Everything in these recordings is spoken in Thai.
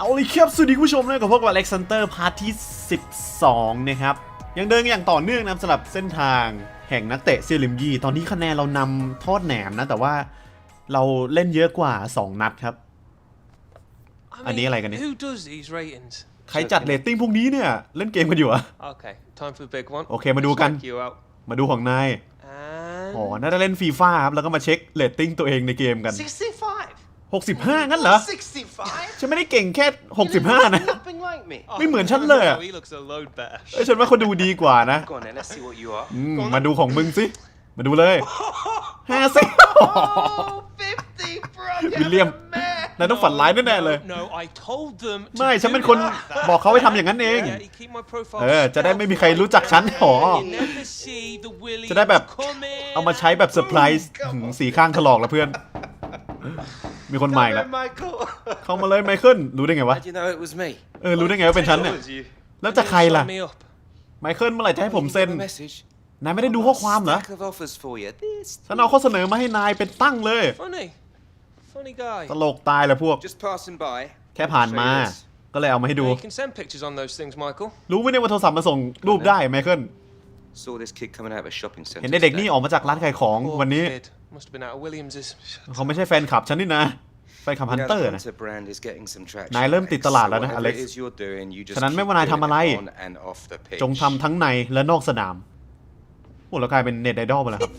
เอาเลยครับสวัสดีคุณผู้ชมนะกับพวกเราเล็กซันเตอร์พาร์ทที่ 12 นะครับ ยังเดินอย่างต่อเนื่องนะสำหรับเส้นทางแห่งนักเตะเซียลิมยี ตอนนี้คะแนนเรานำทอดแหนมนะ แต่ว่าเราเล่นเยอะกว่า 2 นัดครับ I Anh đi mean, cái này, cái này. Who does these ratings? ใครจัดเรตติ้งพวกนี้เนี่ย เล่นเกมกันอยู่อะ Okay, time for the big one. โอเคมาดูกัน Check you out. มาดูของนาย And อ๋อน่าจะเล่นฟีฟ่าครับ แล้วก็มาเช็คเรตติ้งตัวเองในเกมกัน 65? 65 งั้นเหรอ 65? ฉันไม่ได้เก่งแค่ 65 นะ Nothing like me. ไม่เหมือนฉันเลยอะ Oh, he looks a load better. เอ้ยฉันว่าคนดูดีกว่านะ Go on then, let's see what you are. อืมมาดูของมึงสิ มาดูเลยห้าสิ Oh, 50, bro. William. นายต้องฝันร้ายแน่ๆเลย No, I told them. to ไม่ ฉัน do เป็นคน that. บอกเขาให้ทำอย่างนั้นเอง Yeah, you keep my profile เออ จะได้ไม่มีใครรู้จักฉันหอ stealth. You never see the Williams จะได้แบบ coming. เอามาใช้แบบเซอร์ไพรส์หืมสีข้างถลอกแล้วเพื่อน มีคนใหม่แล้ว Michael. เข้ามาเลยไมเคิลรู้ได้ไงวะ How'd you know it was me? เออ รู้ได้ไงว่าเป็นฉันเนี่ย was you. แล้วจะใครล่ะ Sign me up. ไมเคิลเมื่อไหร่จะให้ผมเซ็น You got a message? นายไม่ได้ดูข้อความเหรอ Stack of offers for you. This. ฉันเอาข้อเสนอมาให้นายเป็นตั้งเลย Funny. Funny guy. ตลกตายแหละพวก Just passing by. แค่ผ่านมา Show you this. ก็เลยเอามาให้ดู Yeah, you can send pictures on those things, Michael. รู้ไหมเนี่ยว่าโทรศัพท์มาส่งรูปได้ไมเคิล Saw this kid coming out of a shopping centre. เห็นเด็กๆนี่ today. ออกมาจากร้านขายของ Poor วันนี้ kid. Must have been out of Williams's. เขาไม่ใช่แฟนคลับฉันนี่นะแฟนคลับฮัน You know, เตอ the ร์นะ Hunter brand is getting some traction. นายเริ่ม Alex. ติดตลาดแล้วนะ So อ whatever เล็ก it is you're doing, you just ฉะนั้นไม่ keep ว่านาย doing ทำอะไร it on and off the pitch. จงทำทั้งในและนอกสนามโอ้เรากลายเป็นเน็ตไอดอลไปแล้วครับ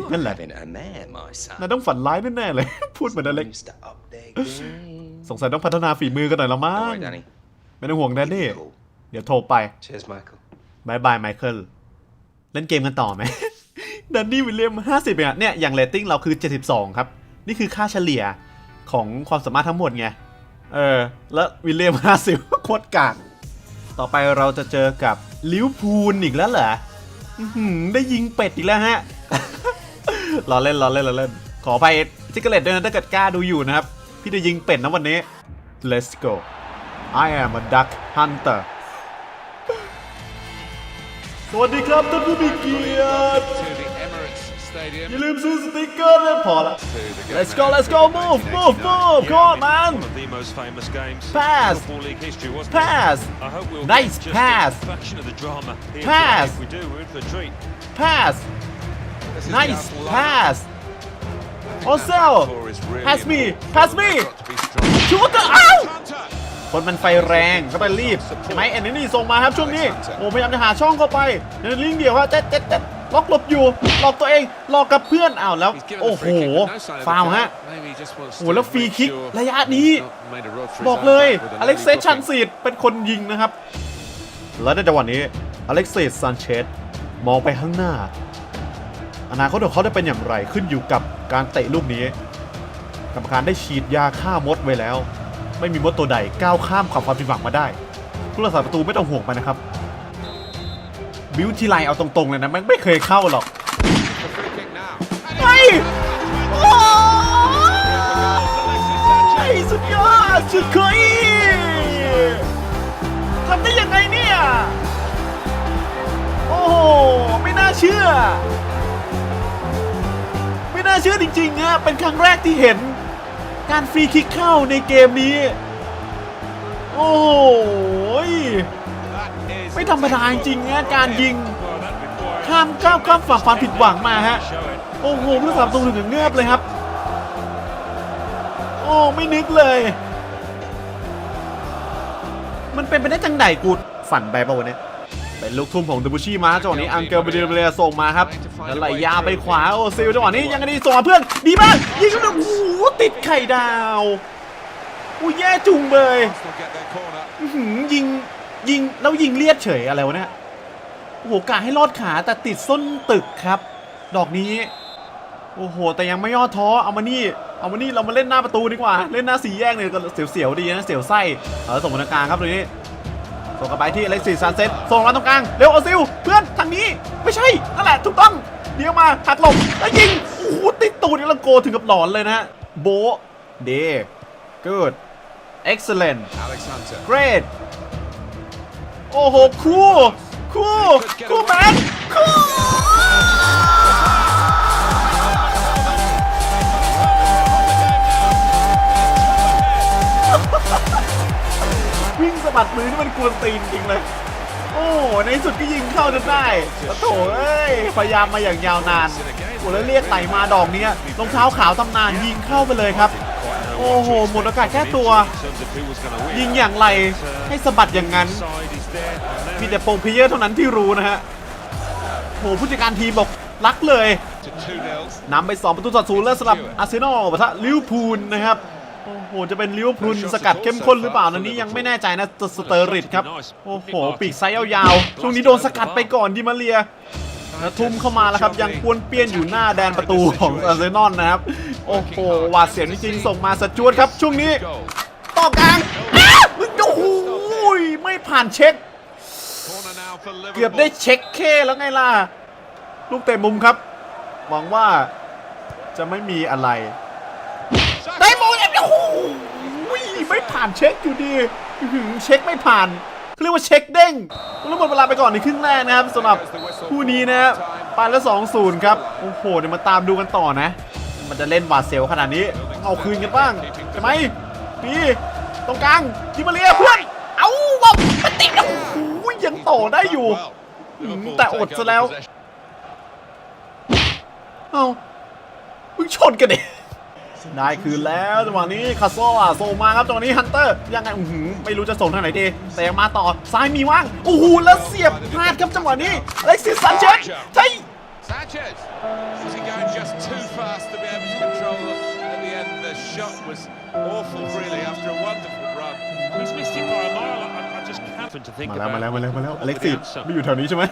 50. 50นั่นแหละ Having a man, my son. นายต้องฝันร้ายแน่ๆเลย พูดเหมือนอเล็ก Used to up their game. สงสัยต้องพัฒนาฝีมือกันหน่อยละมั้ง Don't worry, Danny. ไม่ต้องห่วงแดนนี่ Keep it cool. เดี๋ยวโทรไป Cheers, Michael. บายบายไมเคิลเล่นเกมกันต่อไหมแดนนี่วิลเลียม50เองอะเนี่ยอย่างเรตติ้งเราคือ72ครับ นี่คือค่าเฉลี่ยของความสามารถทั้งหมดไง เออ แล้ววิลเลียม50โคตรกากต่อไปเราจะเจอกับลิวพูลอีกแล้วเหรอได้ยิงเป็ดอีกแล้วฮะรอเล่นรอเล่นรอเล่น ขออภัยซิกเกเลตด้วยนะถ้าเกิดกล้าดูอยู่นะครับ พี่จะยิงเป็ดนะวันนี้ let's go I am a duck hunter สวัสดีครับท่านผู้มีเกียรติ to the Emirates Stadium. อย่าลืมซื้อสติกเกอร์ด้วยพอละ to the game Let's go, now. let's go, move, move, move, come on, man. One of the most famous games Pass. in Football League history, wasn't Pass. it? I hope we'll Nice get just pass. a fraction of the drama here Pass. today. If we do, we're in for a treat. pass This is nice the Arsenal pass lineup. Ozil Four is really pass me important. pass me Got to be strong. ชูตอ้าว Hunter. คนมันไฟแรงก็ไปรีบใช่ไหมแอนนี่ส่งมาครับช่วงนี้โอ้พยายามจะหาช่องเข้าไปในลิงก์เดียวฮะเจ็ดเจ็ดเจ็ดล็อกหลบอยู่หลอกตัวเองหลอกกับเพื่อนอ้าวแล้ว He's given โอ้ the โห free kick, but no sign of ฟาว the ฮะ foul. Maybe he just wants โอ้ to แล้วฟรี make คิก sure ระยะนี้ he's not made a run for his บอก own เลย back with an อเล็กเซ early ชัน booking. ซีดเป็นคนยิงนะครับ และในจังหวะนี้อเล็กเซสซานเชสมองไปข้างหน้า อนาคตของเขาจะเป็นอย่างไรขึ้นอยู่กับการเตะลูกนี้กรรมการได้ฉีดยาฆ่ามดไว้แล้ว ไม่มีมดตัวใดก้าวข้ามความผิดหวังมาได้ผู้รักษาประตูไม่ต้องห่วงไปนะครับ บิวทีไรเอาตรงๆเลยนะมันไม่เคยเข้าหรอก The free kick now. เฮ้โอ้ยสุดยอดสุดเคยทำได้ยังไงเนี่ย โอ้โห ไม่น่าเชื่อ ไม่น่าเชื่อจริงๆอะเป็นครั้งแรกที่เห็น การฟรีคิกเข้าในเกมนี้ โอ้ยไม่ธรรมดาจริงนะการยิง ข้ามก้าวข้ามฝ่าความผิดหวังมาฮะ โอ้โหผู้สามตูถึงเงือบเลยครับ โอ้ไม่นึกเลย มันเป็นไปได้จังไหนกูฝันไปปะวะเนี่ย เป็นลูกทุ่มของดูบูชิมาจังหวะนี้อังเกลเบเดเบเลียส่งมาครับแล้วไหลยาวไปขวาโอ้ซิลจังหวะนี้ยังไงดีส่งมาเพื่อนดีมากยิงแล้วโอ้โหติดไข่ดาวอู้แย่จุงเลย Arsenal get their corner. อื้อหือยิงยิงแล้วยิงเลียดเฉยอะไรวะเนี่ยโอ้โหกะให้รอดขาแต่ติดส้นตึกครับ ดอกนี้โอ้โห แต่ยังไม่ย่อท้อ เอามานี่ เอามานี่ เรามาเล่นหน้าประตูดีกว่า เล่นหน้าสีแยกเนี่ยก็เสียวๆดีนะ เสียวไส้ เออส่งมาตรงกลางครับตรงนี้ ส่งกลับไปที่อเล็กซิสซานเซตส่งมาตรงกลางเร็วเอาซิลเพื่อนทางนี้ไม่ใช่นั่นแหละถูกต้องเดี๋ยวมาหักหลบแล้วยิงโอ้โหติดตูดนี่แล้วโกถึงกับหลอนเลยนะฮะโบะเด good excellent Alex Hunter. Great โอ้โหคูลคูลคูลแมนคู ปัดมือนี่มันกวนตีนจริงเลย โอ้ในสุดก็ยิงเข้าจนได้โอ้โถเอ้ยพยายามมาอย่างยาวนานโอ้แล้วเรียกไหลมาดอกนี้รองเท้าขาวตำนานยิงเข้าไปเลยครับ โอ้โหหมดโอกาสแก้ตัว ยิงอย่างไรให้สะบัดอย่างนั้น มีแต่โปรเพลเยอร์เท่านั้นที่รู้นะฮะโหผู้จัดการทีมบอกรักเลยนำไป 2 ประตูต่อศูนย์แล้วสำหรับอาร์เซนอลปะทะลิวพูลนะครับ โอ้โห จะเป็นลิเวอร์พูลสกัดเข้มข้นหรือเปล่านันนี้ยังไม่แน่ใจนะสเตอร์ริดครับ โอ้โห ปีกไซส์ยาวๆ ช่วงนี้โดนสกัดไปก่อนดิมาเรียแล้วทุ่มเข้ามาแล้วครับ ยังปวนเปี้ยนอยู่หน้าแดนประตูของอาร์เซนอลนะครับ โอ้โหหวาดเสียวจริงๆส่งมาสจวดครับ ช่วงนี้ goal. ต่อกลางอ้าวมึงโอ้โหไม่ผ่านเช็ค Corner now for เกือบ Liverpool. ได้เช็คเคแล้วไงล่ะ ลูกเตะมุมครับ หวังว่าจะไม่มีอะไรได้ โอ้โหไม่ผ่านเช็คอยู่ดีเช็คไม่ผ่านเขาเรียกว่าเช็คเด้งแล้วหมดเวลาไปก่อนในครึ่งแรกนะครับสำหรับคู่นี้นะปานละ2-0ครับโอ้โหเดี๋ยวมาตามดูกันต่อนะ มันจะเล่นหวาดเสียวขนาดนี้องเอาคืนกันบ้างใช่ไหมนี่ตรงกลางจิมาเรียเพื่อนเอาบอกมันติดโอ้โหยังต่อได้อยู่แต่อดซะแล้วเอามึงชนกันดิ ได้คืนแล้วจังหวะนี้คาโซ่อะส่งมาครับจังหวะนี้ฮันเตอร์ยังไงอื้อหือไม่รู้จะส่งทางไหนดี แต่ยังมาต่อซ้ายมีว่างโอ้โหแล้วเสียบพลาดครับจังหวะนี้อเล็กซิสซันเชสใช่ Sanchez. Was he going just too fast to be able to control it? At the end, the shot was awful, really, after a wonderful run. He's missed it by a mile. I, I just can't to think มาแล้ว about มาแล้วมาแล้วมาแล้วอ what เล็ก the ซิส answer. ไม่อยู่แถวนี้ใช่ไหม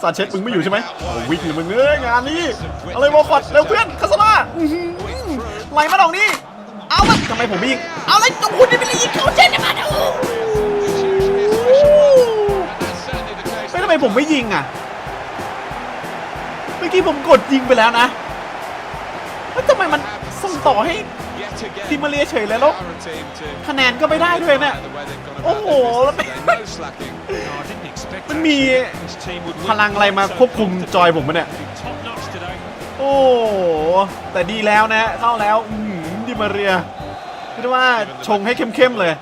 ซานเชสมึงไม่อยู่ใช่ไหมเอาวิ่งเลยมึงเอ้ยงานนี้อะไรวอลคอตเร็วเพื่อนคาสมาอื้อหือ ไหลมาดอกนี้ เอามันทำไมผมไม่ยิง เอาเลยตรงคุณนี่ไม่ได้ยิงเขาเจนมาดูไม่ทำไมผมไม่ยิงอะ เมื่อกี้ผมกดยิงไปแล้วนะแล้วทำไมมันส่งต่อให้ทีมมาเลเฉยเลยแล้วคะแนนก็ไม่ได้ด้วยเนี่ยโอ้โหแล้วมันมีพลังอะไรมาควบคุมจอยผมปะเนี่ย โอ้แต่ดีแล้วนะเข้าแล้วอื้อหือดิมาเรียเรียกว่าชงให้เข้มๆเลย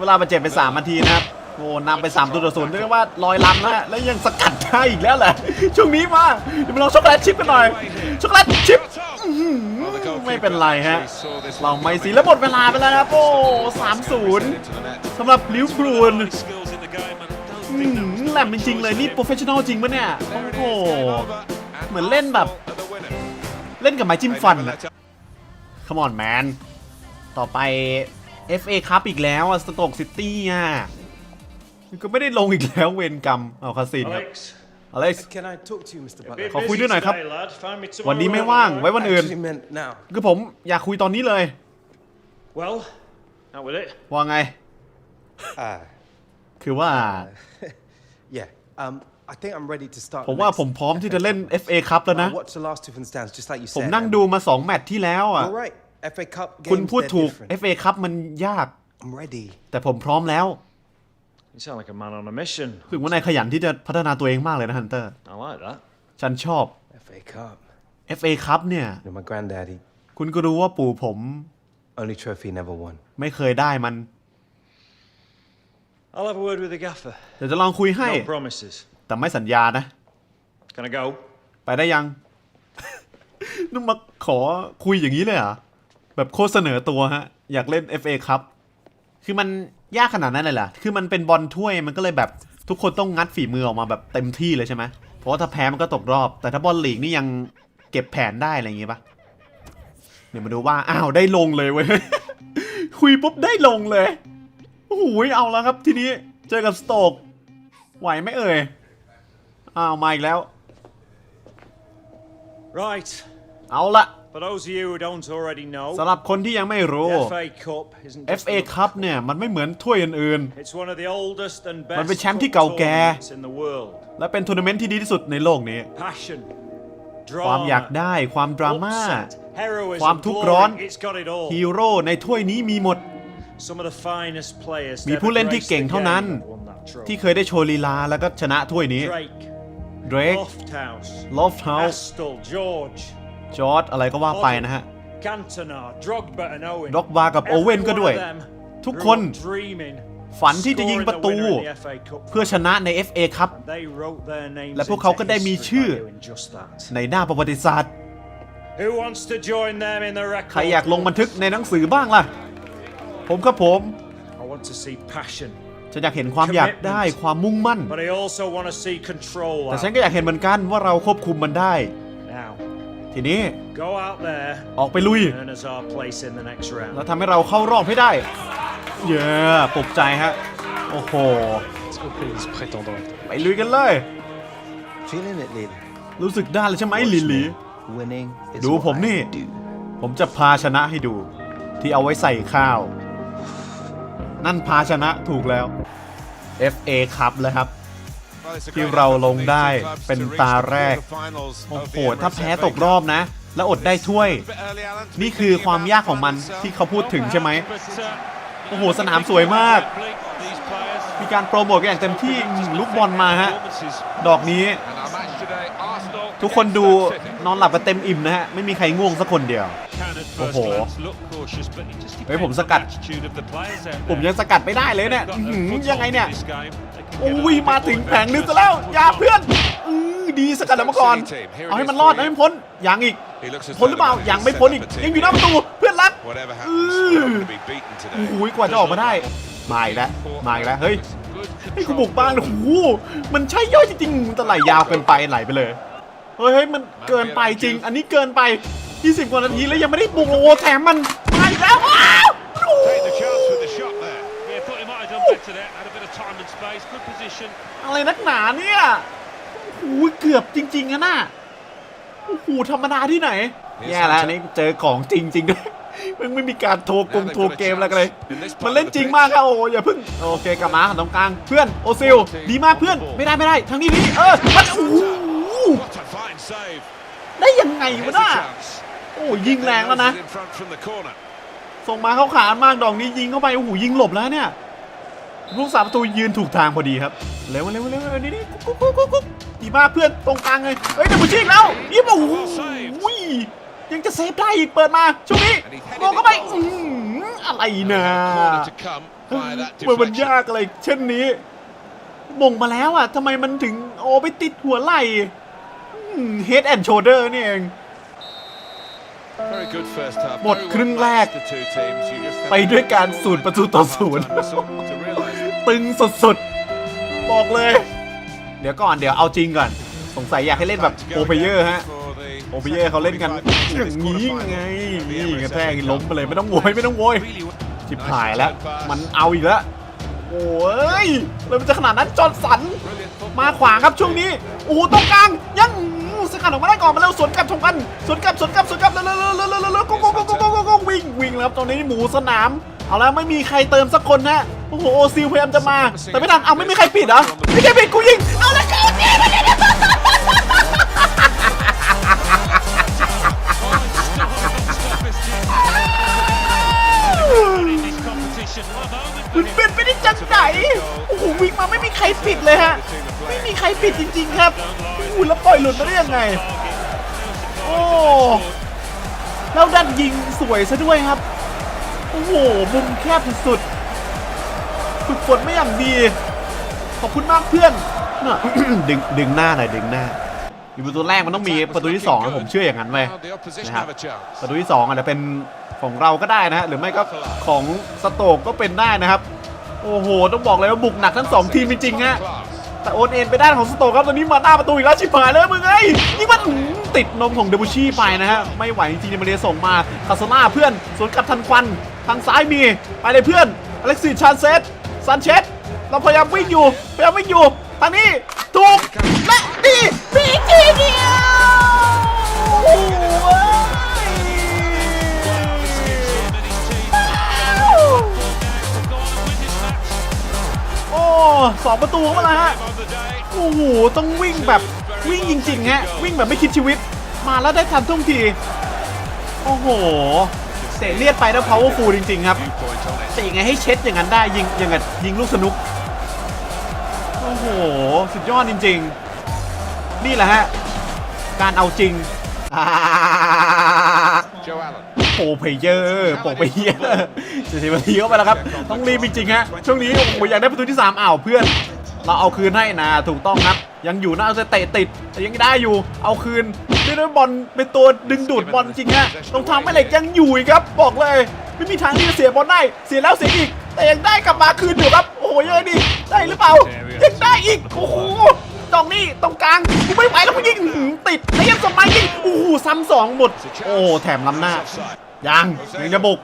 เวลาบาดเจ็บไป3นาทีนะครับโอ้นำไป3ตัวต่อศูนย์เรียกว่าลอยลำแล้วฮะแล้วยังสกัดได้อีกแล้วแหละช่วงนี้มาเดี๋ยวมาลองช็อกโกแลตชิพกันหน่อยช็อกโกแลตชิพไม่เป็นไรฮะเราไม่สีแล้วหมดเวลาไปแล้วนะครับโอ้สามศูนย์สำหรับลิวบรูนอื้อ think หื that อแหลมจริงๆเลยนี่โปรเฟชชั่นอลจริงปะเนี่ยโอ้โหเหมือนเล่นแบบ เล่นกับไม้จิ้ม They ฟัน never อะ let up. Come on man ต่อไป FA คัพอีกแล้วอะสโตกซิตี้อะก็ไม่ได้ลงอีกแล้วเวรกรรม เอาคาสินครับ Alex, อเล็กซ์ Can I talk to you, Mr. bit Butler? ขอคุย busy ด้วยหน่อยครับ today, lad. Find me tomorrow วันนี้ไม่ around ว่าง nine. ไว้วัน I อื่น actually meant now. คือผมอยากคุยตอนนี้เลย Well, out with it. ว่าไง Ah, คือว่า yeah. Um, I think I'm ready to start. ผม the ว่า next ผมพร้อมที่จะเล่น FA คัพแล้วนะ I watched the last two from the stands, just like you ผม said. นั่ง and ดูมา 2 แมตช์ที่แล้วอะ You're right. FA Cup คุณ games, พูด they're ถูก different. FA คัพมันยาก I'm ready. แต่ผมพร้อมแล้ว You sound like a man on a mission. รู้สึกว่านายขยันที่จะพัฒนาตัวเองมากเลยนะฮันเตอร์ I like that. ฉันชอบ FA Cup. FA คัพเนี่ย You know, my granddaddy, คุณก็รู้ว่าปู่ผม only trophy he never won. ไม่เคยได้มัน I'll have a word with the gaffer. เดี๋ยวจะลองคุยให้ No promises. แต่ไม่สัญญานะ Can I go? ไปได้ยัง นุ่มมาขอคุยอย่างนี้เลยเหรอ แบบโคตรเสนอตัวฮะ อยากเล่น FA ครับ คือมันยากขนาดนั้นเลยเหรอ คือมันเป็นบอลถ้วยมันก็เลยแบบทุกคนต้องงัดฝีมือออกมาแบบเต็มที่เลยใช่ไหมเพราะว่าถ้าแพ้มันก็ตกรอบ แต่ถ้าบอลลีกนี่ยังเก็บแผนได้อะไรอย่างงี้ปะเดี๋ยวมาดูว่า อ้าวได้ลงเลยเว้ย คุยปุ๊บได้ลงเลย โอ้โหเอาแล้วครับทีนี้เจอกับสโตกไหวไหมเอ่ย อ้าวมาอีกแล้ว Right. เอาละ For those of you who don't already know, สำหรับคนที่ยังไม่รู้ the FA Cup isn't just FA another คัพเนี่ยมันไม่เหมือนถ้วยอื่น It's one of the oldest and มัน best เป็นแชมป์ที่ cup เก่าแก่ tournaments in the world. ๆและเป็นทัวร์นาเมนต์ที่ดีที่สุดในโลกนี้ Passion, ความอยาก drama, ได้ ความดราม่า upset, heroism, ความทุกข์ร้อน glory, it's got it all. ฮีโร่ในถ้วยนี้มีหมด Some of the finest players มี to ผู้ ever เล่นที่ grace เก่ง the เท่านั้น game have won that trophy. ที่เคยได้โชว์ลีลาแล้วก็ชนะถ้วยนี้ Drake, เดรก Lofthouse, ลอฟเฮาส์ Astle, George, จอร์ดอะไรก็ว่าไปนะฮะ Cantona, Drogba and Owen. ด็อกบากับโอเว่นก็ด้วย Every one of them ทุก grew คน up dreaming ฝันที่จะยิงประตู Scoring the winner in the FA Cup. เพื่อชนะใน FA ครับ They wrote their names และพวกเขาก็ into ได้มี history ชื่อ by doing just that. ในหน้าประวัติศาสตร์ Who wants to join them in the ใคร record? อยากลงบันทึกในหนังสือบ้างล่ะ ผมครับผม I want to see passion, ฉันอยากเห็นความอยากได้ความมุ่งมั่น but I also want to see control. แต่ out. ฉันก็อยากเห็นเหมือนกันว่าเราควบคุมมันได้ Now, ทีนี้ go out there, ออกไปลุย earn us our place in the next แล้ว round. ทำให้เราเข้ารอบให้ได้ เย้ปลุกใจฮะ โอ้โห Let's go please, prétendant. ไปลุยกันเลย Feeling it, Lily. รู้สึกได้เลยใช่ไหมลิลลี่ Winning is ดู what ผม I นี่ do. ผมจะพาชนะให้ดู ที่เอาไว้ใส่ข้าว นั่นพาชนะถูกแล้ว FA ครับเลยครับ Well, it's a ที่ great เรา effort ล for ง these ได้ two clubs เป็น to reach ตา the แรก quarterfinals โอ้ of โห the ถ้า Emirates แพ้ FA ตกรอบนะ แล้วอดได้ถ้วย A bit early, Alan, to be นี่คือ thinking ความ about ยากของมัน the final ที่ itself. เขาพูดถึงใช่ไหม But, uh, โอ้โห สนามสวยมาก these players มีการโปรโมทกันอย่างเต็มที่ลูกบอลมาฮะ ดอกนี้ And our match today, Arsenal ทุกคนดูนอนหลับกันเต็มอิ่มนะฮะ ไม่มีใครง่วงสักคนเดียว can at Oh. first glance look cautious, but it just เฮ้ยผมสกัด ผมยังสกัดไม่ได้เลยเนี่ยยังไงเนี่ยโอ้ยมาถึงแผงนึงซะแล้วอย่าเพื่อนดีสกัดแล้วมาก่อน เอาให้มันรอดเอาให้มันพ้นยังอีกพ้นหรือเปล่า though ยังไม่พ้นอีก ยังอยู่หน้าประตูเพื่อนรักโอ้ today. โหกว่าจะออกมาได้มาอีกแล้วมาอีกแล้วเฮ้ยให้กูบุกบ้างนะโอ้โหมันใช่ย่อยจริงๆมันจะไหลยาวเกินไปไหลไปเลย เฮ้ยเฮ้ยมันเกินไปจริง อันนี้เกินไป 20 กว่านาทีแล้วยังไม่ได้บุกโอ้โหแถมมันมาอีกแล้วว้าวโอ้โห Take the chance with the shot there. Yeah, thought he might have done better there. Had a bit of time and space. Good position. อะไรนักหนาเนี่ยโอ้โหเกือบจริงๆอะน่ะโอ้โหธรรมดาที่ไหนแย่แล้วอันนี้เจอของจริงจริงๆด้วยมึงไม่มีการโทรกงโทรเกมอะไรกันเลยมันเล่นจริงมากครับโอ้โหอย่าเพิ่งโอเคกลับมาตรงกลางเพื่อนโอซิลดีมากเพื่อนไม่ได้ไม่ได้ทางนี้นี่เออมันโอ้โห What a fine save. ได้ยังไง Here's วะ the น่ะ chance. โอ้ยิงแรงแล้วนะ Noses in front from the corner. ส่งมาเข้าขามากดอกนี้ยิงเข้าไปโอ้โหยิงหลบแล้วเนี่ยลูกสามประตูยืนถูกทางพอดีครับเร็วเร็วเร็วเร็วนี่นี่กุ๊กกุ๊กกุ๊กกุ๊กดีมากเพื่อนตรงกลางเลยเฮ้ยเดี๋ยวมันชิงแล้วนี่โอ้โหยังจะเซฟได้อีกเปิดมาช่วงนี้โกงเข้าไปอื้อหืออะไรนะ Corner to come via that เมื่อมัน deflection. ยากอะไรเช่นนี้มงมาแล้วอะทำไมมันถึงโอ้ไปติดหัวไหล่ Head and Shoulder นี่เอง Very good first half. หมด Very ครึ่ง well แรก matched, the two teams. You just have ไป to ด้วยการ score สูตร and ประตูต่อ half ศูนย์ time whistle to realise it. ตึงสุดๆ บอกเลย เดี๋ยวก่อนเดี๋ยวเอาจริงก่อน สงสัยอยากให้เล่นแบบ Time to โอ go เปเยอ again ร์ฮะ for the โอเปเยอร์เขาเล่นกัน45 minutes อ of ย่าง this นี้ quarterfinal ไง of the นี่ Emirates กระแทก FA Cup. ล้มไปเลยไม่ต้องโวยไม่ต้องโวยชิบหายแล้ว มันเอาอีกแล้วโอ้ยแล้วมันจะขนาดนั้นจอร์นสัน มาขวาครับช่วงนี้ โอ้โหตรงกลางยังอู้ สกัดออกมาได้ก่อนมาแล้วสวนกลับชมกันสวนกลับสวนกลับสวนกลับเร็วเร็วเร็วเร็วเร็วเร็วเร็วก็ก็ก็ก็ก็ก็วิ่งวิ่งแล้วครับตรงนี้หมูสนาม เอาแล้วไม่มีใครเติมสักคนนะโอ้โหโอซิลพยายามจะมา แต่ไม่ทันเอาไม่มีใครปิดเหรอไม่ใช่ปิดกูยิงเอาล้วเขายิง In this competition, what a moment มันเป็นไปได้จังไหนโอ้โหวิ่งมาไม่มีใครปิดเลยฮะ ไม่มีใครปิดจริง ๆ ครับโอ้โหแล้วปล่อยหลุดมาได้ยังไง โอ้แล้วดันยิงสวยซะด้วยครับ โอ้โหมุมแคบสุดๆฝึกฝนไม่อย่างดี ขอบคุณมากเพื่อนน่ะ ดึงดึงหน้าหน่อยดึงหน้าอยู่ประตูแรกมันต้องมีประตูที่สองนะผมเชื่ออย่างนั้นเว้ย Now the opposition Nah. have a chance. ประตูที่สองอาจจะเป็นของเราก็ได้นะฮะหรือไม่ก็ของสโตกก็เป็นได้นะครับ โอ้โห ต้องบอกเลยว่าบุกหนักทั้งสองทีมจริงๆฮะ Class. แต่โอนเอ็นไปด้านของสโตครับตอนนี้มาหน้าประตูอีกแล้วชิบหายเลยมึงไอ้ยนี่มันติดนมของเดบูชี่ไปนะฮะไม่ไหวจริงๆมาเรียส่งมาคาโซล่าเพื่อนสวนกลับทันควันทางซ้ายมีไปเลยเพื่อนอเล็กซิชานเซตซันเชสเราพยายามวิ่งอยู่พยายามวิ่งอยู่ทางนี้ถูกและดีพีทีเดียว สองประตูเข้ามาแล้วฮะโอ้โหต้องวิ่งแบบวิ่งจริงๆฮะวิ่งแบบไม่คิดชีวิต มาแล้วได้ทันท่วงที โอ้โหเตะเลียดไปแล้ว powerful จริงๆครับต่ยังไงให้เช็ดอย่างนั้นได้ยิงอย่างกับยิงลูกสนุกโอ้โหสุดยอดจริง ๆ นี่แหละฮะการเอาจริงอ่า โปรเพลเยอร์โปรเพลเยอร์สี่สิบนาทีเข้าไปแล้วครับ ต้องรีบจริงๆฮะ ช่วงนี้โอ้โหอยากได้ประตูที่3อ้าวเพื่อน เราเอาคืนให้นะถูกต้องครับ ยังอยู่นะเอาจะเตะติดแต่ยังได้อยู่ เอาคืนด้วยด้วยบอลเป็นตัวดึงดูดบอลจริงฮะรองเท้าแม่เหล็กยังอยู่อีกครับ บอกเลย ไม่มีทางที่จะเสียบอลได้ เสียแล้วเสียอีก แต่ยังได้กลับมาคืนอยู่ครับ โอ้โหเยอะดิได้หรือเปล่า ยังได้อีก โอ้โหตรง นี้ตรงกลางกูไม่ไหวแล้วกูยิงหือติดแล้วยังสมัยยิงโอ้โหซ้ำสองหมด โอ้แถมล้ำหน้า ยังยังจะบุก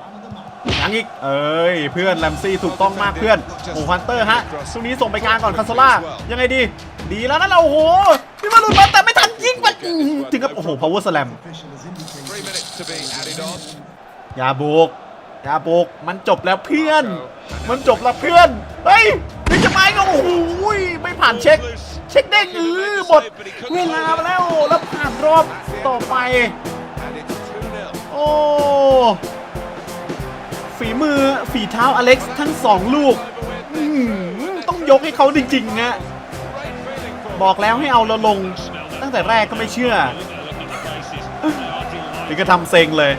ยังอีก เอ้ย เพื่อนแรมซี่ถูกต้องมากเพื่อน โอ้ฮันเตอร์ฮะช่วงนี้ส่งไปกลางก่อนคาโซล่า ยังไงดี ดีแล้วนะเราโอ้โหพี่มาหลุดมาแต่ไม่ทันยิงมันถึงกับ โอ้โห power slam Three minutes to be added on. อย่าบุกอย่าบุกมันจบแล้วเพื่อน มันจบแล้วเพื่อน เฮ้ยนี่จะไม่ก็โอ้โหไม่ผ่านเช็ค เช็คเด้งอือหมดเวลาไปแล้ว แล้วผ่านรอบต่อไป โอ้ฝีมือฝีเท้าอเล็กซ์ทั้งสองลูกต้องยกให้เขาจริงๆนะบอกแล้วให้เอาเราลง ตั้งแต่แรกก็ไม่เชื่อถึงก็ทำเซ็งเลย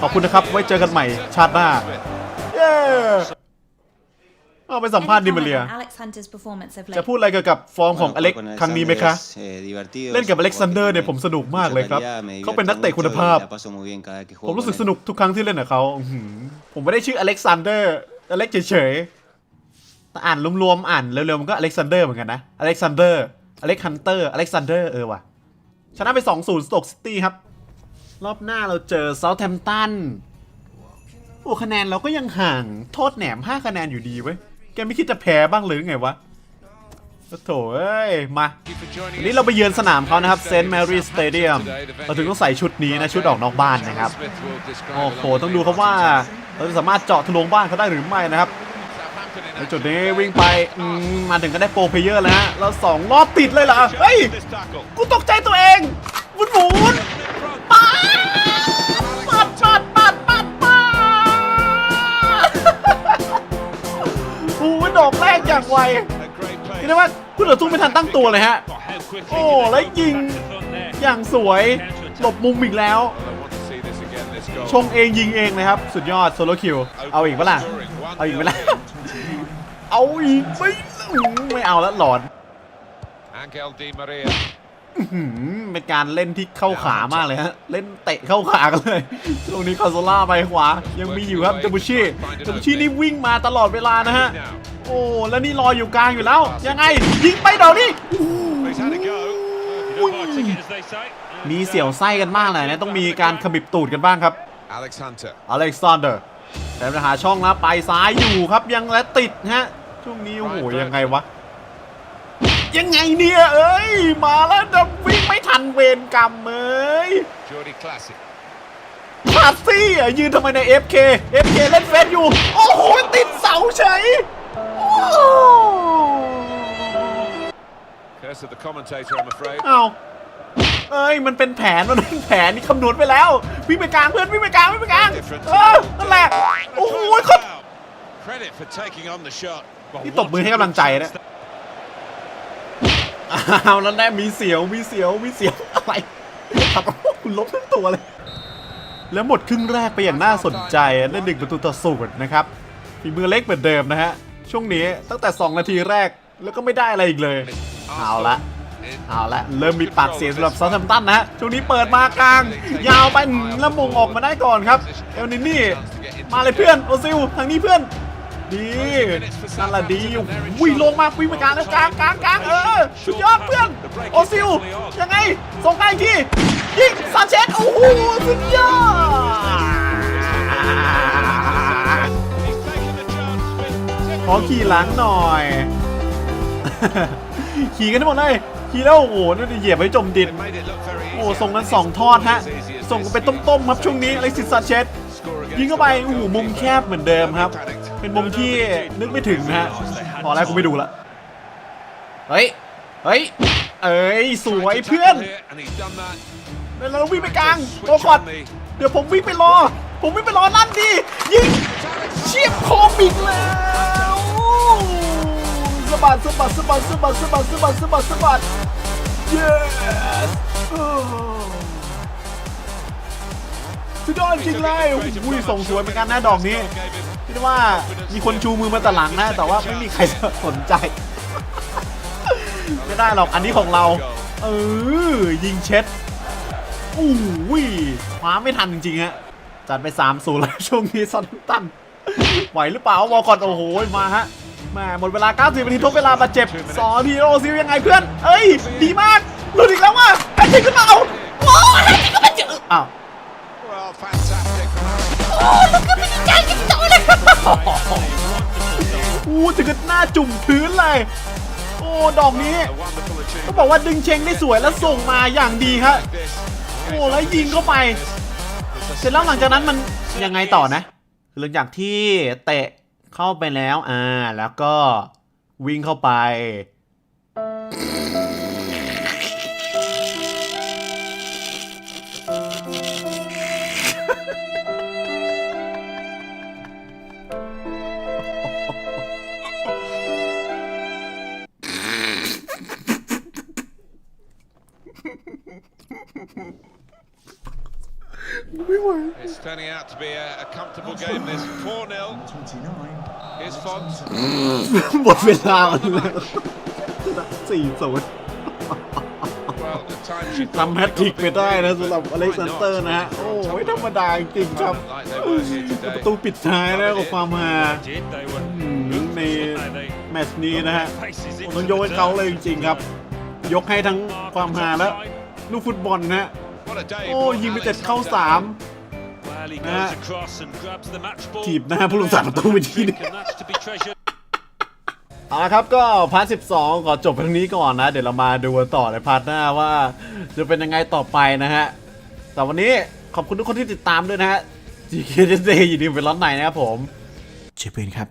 ขอบคุณนะครับ ไว้เจอกันใหม่ชาติหน้า เย้ เอาไปสัมภาษณ์ดิมาเรีย Alex Hunter's performance of จะ late. พูดอะไรเกี่ยวกับฟอร์มของอเล็กครั้งนี้ไหมคะ เล่นกับอเล็กซานเดอร์เนี่ยผมสนุกมากเลยครับ เขาเป็นนักเตะคุณภาพ ผมรู้สึกสนุกทุกครั้งที่เล่นกับเขาอื้อหือผมไม่ได้ชื่ออเล็กซานเดอร์ อเล็กเฉยๆแต่อ่านรวมๆอ่านเร็วๆมันก็อเล็กซานเดอร์เหมือนกันนะ อเล็กซานเดอร์ อเล็กฮันเตอร์ อเล็กซานเดอร์ เออว่ะ ชนะไป 2-0สโตกซิตี้ครับ รอบหน้าเราเจอเซาท์แฮมป์ตัน โอ้คะแนนเราก็ยังห่างโทษแหนม 5 คะแนนอยู่ดีเว้ย แกไม่คิดจะแพ้บ้างหรือไงวะโถเอ้ย มาวันนี้เราไปเยือนสนามเขานะครับเซนต์แมรี่สเตเดียมเราถึงต้องใส่ชุดนี้นะ ชุดออกนอกบ้านนะครับ โอ้โห ต้องดูครับว่า เราจะสามารถเจาะทะลวงบ้านเขาได้หรือไม่นะครับ ในจุดนี้วิ่งไปอืมมาถึงก็ได้โปรเพลเยอร์แล้วฮะแล้วสองรอบติดเลยเหรอ เฮ้ย กูตกใจตัวเอง วุนหมุนปัด ดอกแรกอย่างไวนี่นะว่าคุณต่อสู้ไม่ทันตั้งตัวเลยฮะ โอ้แล้วยิงอย่างสวยหลบมุมอีกแล้ว ชงเองยิงเองเลยครับ สุดยอดโซโลคิว เอาอีกปะล่ะเอาอีกไหมล่ะเอาอีกไม่ไม่เอาแล้วหลอน Angel Di Maria. หืมเป็นการเล่นที่เข้าขามากเลยฮะ เล่นเตะเข้าขากันเลย ตรงนี้คาโซล่าไปขวา ยังมีอยู่ครับจาบุชิจาบุชินี่วิ่งมาตลอดเวลานะฮะ โอ้ แล้วนี่รออยู่กลางอยู่แล้ว ยังไง ยิงไปเดี๋ยวนี้ He's had a go. If you don't buy a ticket, as they say. มีเสี่ยวไส้กันมากเลยนะ ต้องมีการขมิบตูดกันบ้างครับ Alex Hunter. อเล็กซานเดอร์แต่ปัญหาช่องนะไปซ้ายอยู่ครับ ยังและติดฮะ ช่วงนี้โอ้โหยังไงวะ ยังไงเนี่ยเอ้ย มาแล้วจะวิ่งไม่ทันเวรกรรมเอ้ย Geordie Classic. คลาสซี่อะยืนทำไมใน FK FK เล่นเฟซอยู่ โอ้โห ติดเสาเฉยโอ้ Curse of the commentator, I'm afraid. เอาเอ้ย มันเป็นแผน มันเป็นแผนนี่คำนวณไปแล้ว วิ่งไปกลางเพื่อนวิ่งไปกลางวิ่งไปกลาง เออ นั่นแหละ โอ้โหเขา Credit for taking on the shot. นี่ตบมือให้กำลังใจนะ อ้าวแล้วแน่มีเสียวมีเสียวมีเสียวอะไรครับคุณลบทั้งตัวเลย แล้วหมดครึ่งแรกไปอย่างน่าสนใจเล่นหนึ่งประตูต่อศูนย์นะครับฝีมือเล็กเหมือนเดิมนะฮะ ช่วงนี้ตั้งแต่ 2 นาทีแรกแล้วก็ไม่ได้อะไรอีกเลย เอาละเอาละเริ่มมีปากเสียงสำหรับซา u t แ a มตันนะฮะช่วงนี้เปิดมากลาง ยาวไปแล้วมงออกมาได้ก่อนครับ เอลนินี่ มาเลยเพื่อน โอซิลทางนี้เพื่อน ดีนั่นแหละดีวิ่งลงมาวิ่งไปกลางแล้วกลางกลางกลางเออสุดยอดเพื่อนโอซิลยังไงส่งได้อีกทียิงซานเชสโอ้โหสุดยอดขอขี่หลังหน่อย ขี่กันทั้งหมดเลยขี่แล้วโอ้โหนี่นเหยียบไว้จมดินโอ้ส่งกัน2ทอดฮะส่งกันเป็นต้มๆครับช่วงนี้อเล็กซิสซานเชสยิงเข้าไปโอ้โหมุมแคบเหมือนเดิมครับ เป็นมุมที่นึกไม่ถึงนะฮะพอแล้วกูไม่ดูละ เฮ้ย เฮ้ย เอ้ย สวยเพื่อนแล้วเราวิ่งไปกลางโอ้กอดเดี๋ยวผมวิ่งไปรอ ผมวิ่งไปรอนั่นดียิงเชียบคอมอีกแล้วสะบัดสะบัดสะบัดสะบัดสะบัดสะบัดสะบัดสะบัด yes สุดยอดจริงเลยอุ้ยส่งสวยเหมือนกันนะดอกนี้ ว่ามีคนชูมือมาแต่หลังนะ แต่ว่าไม่มีใครสนใจ ไม่ได้หรอกอันนี้ของเรา เออ ยิงเช็ดอู้ยคว้าไม่ทันจริงๆฮะ จัดไป3ามศูนย์แล้วช่วงนี้ซอนตันไหวหรือเปล่าวอลกอน โอ้โห มาฮะแมาหมดเวลา 90นาทีทบเวลาบาดเจ็บสอนทีโรซิลยังไงเพื่อน เอ้ย ดีมากหลุดอีกแล้วว่ะไอ้จริงขึ้นมาเอาโอ้ไอ้จริงก็ไม่เจออ้าว Well, fantastic. อู้ถึงกับหน้าจุ่มพื้นเลย โอ้ดอกนี้ก็บอกว่าดึงเชงได้สวยแล้วส่งมาอย่างดีครับโอ้แล้วยิงเข้าไป เสร็จแล้วหลังจากนั้นมันยังไงต่อนะหลังจากที่เตะเข้าไปแล้วอ่าแล้วก็วิ่งเข้าไป turning out to be a, a comfortable game. This 4 0. Here's Fox. หมดเวลาแล้วสี่ศูนย์ Well, at times you ทำแฮตทริกไปได้นะสำหรับอเล็กซานเตอร์นะฮะ โอ้ไม่ธรรมดาจริงๆครับ like they were here ประ today. ตูปิดท้ายนะกับความฮา Did they were อืม ruthless, ใน weren't they? แมตช์นี้นะฮะ Faces ผม into ต้องยกให้ the เขา dirt. เลยจริงๆครับ ยกให้ทั้งความฮาและลูกฟุตบอลนะฮะ What a day. โอ้ for ยิงไป Alex เจ็ดเข้า Hunter. สาม Well, he Nah. goes across and grabs the match ball. ถีบหน้าผู้รักษาประตูไปทีนึง And that's to be treasured. เอาละครับก็พาร์ท12 ขอจบเพียงนี้ก่อนนะ เดี๋ยวเรามาดูกันต่อในพาร์ทหน้าว่า จะเป็นยังไงต่อไปนะฮะแต่วันนี้ขอบคุณทุกคนที่ติดตามด้วยนะฮะ GK Day ยินดีเป็นร้อนไหนนะครับผมเชฟเปนครับ